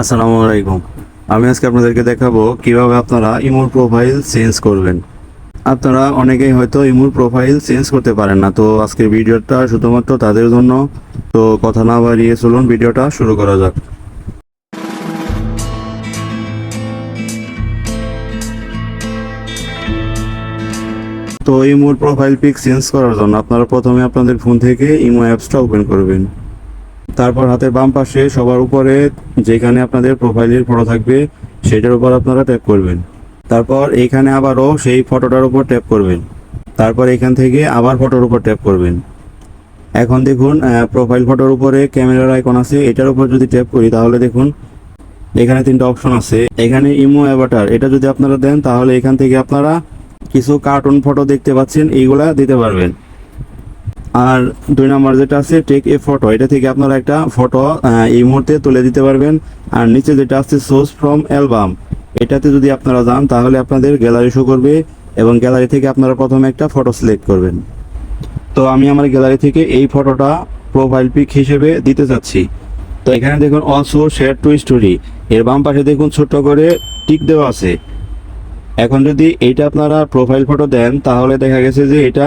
আসসালামু আলাইকুম। আমি আজকে আপনাদেরকে দেখাবো কীভাবে আপনারা ইমোর প্রোফাইল চেঞ্জ করবেন। আপনারা অনেকেই হয়তো ইমোর প্রোফাইল চেঞ্জ করতে পারেন না, তো আজকের ভিডিওটা শুধুমাত্র তাদের জন্য। তো কথা না বাড়িয়ে চলুন, ভিডিওটা শুরু করা যাক। তো ইমোর প্রোফাইল পিক চেঞ্জ করার জন্য আপনারা প্রথমে আপনাদের ফোন থেকে ইমো অ্যাপসটা ওপেন করবেন। তারপর হাতের বাম পাশে সবার উপরে যেখানে আপনাদের প্রোফাইলের ফটো থাকবে, সেটার উপর আপনারা ট্যাপ করবেন। তারপর এখানে আবারও সেই ফটোটার উপর ট্যাপ করবেন। তারপর এখান থেকে আবার ফটোর উপর ট্যাপ করবেন। এখন দেখুন প্রোফাইল ফটোর উপরে ক্যামেরার আইকন আছে, এটার উপর যদি ট্যাপ করি, তাহলে দেখুন, এখানে তিনটা অপশন আছে। এখানে ইমো অ্যাভাটার এটা যদি আপনারা দেন, তাহলে এখান থেকে আপনারা কিছু কার্টুন ফটো দেখতে পাচ্ছেন, এইগুলা দিতে পারবেন। আর দুই নম্বর যেটা আছে টেক এ ফটো এটা থেকে আপনারা একটা ফটো এই মুহূর্তে তুলে দিতে পারবেন। আর নিচে যেটা আছে সোর্স ফ্রম অ্যালবাম এটাতে যদি আপনারা যান, তাহলে আপনাদের গ্যালারি শো করবে এবং গ্যালারি থেকে আপনারা প্রথমে একটা ফটো সিলেক্ট করবেন। তো আমি আমার গ্যালারি থেকে এই ফটোটা প্রোফাইল পিক হিসেবে দিতে চাচ্ছি তো এখানে দেখুন অলসো শেয়ার টু স্টোরি এর বাম পাশে দেখুন, ছোট্ট করে টিক দেওয়া আছে। এখন যদি এইটা আপনারা প্রোফাইল ফটো দেন, তাহলে দেখা গেছে যে এটা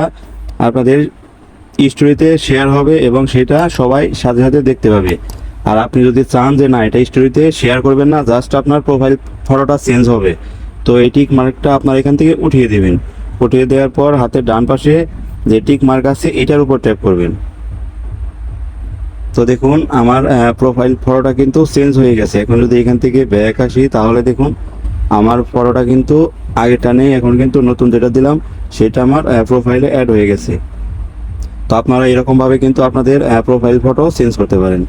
আপনাদের স্টোরিতে শেয়ার হবে এবং সেটা সবাই সাথে সাথে দেখতে পাবে। আর আপনি যদি চান যে না, এটা স্টোরিতে শেয়ার করবেন না জাস্ট আপনার প্রোফাইল ফটোটা চেঞ্জ হবে। তো এই টিক মার্কটা আপনার এখান থেকে উঠিয়ে দেবেন। উঠিয়ে দেওয়ার পর হাতের ডান পাশে যে টিক মার্ক আছে, এটার উপর ট্যাপ করবেন। তো দেখুন, আমার প্রোফাইল ফটোটা কিন্তু চেঞ্জ হয়ে গেছে। এখন যদি এখান থেকে ব্যাক আসি, তাহলে দেখুন, আমার ফটোটা কিন্তু আগেটা নেই, এখন কিন্তু নতুন যেটা দিলাম, সেটা আমার প্রোফাইলে অ্যাড হয়ে গেছে। তো আপনারা এরকমভাবে কিন্তু আপনাদের প্রোফাইল ফটো চেঞ্জ করতে পারেন।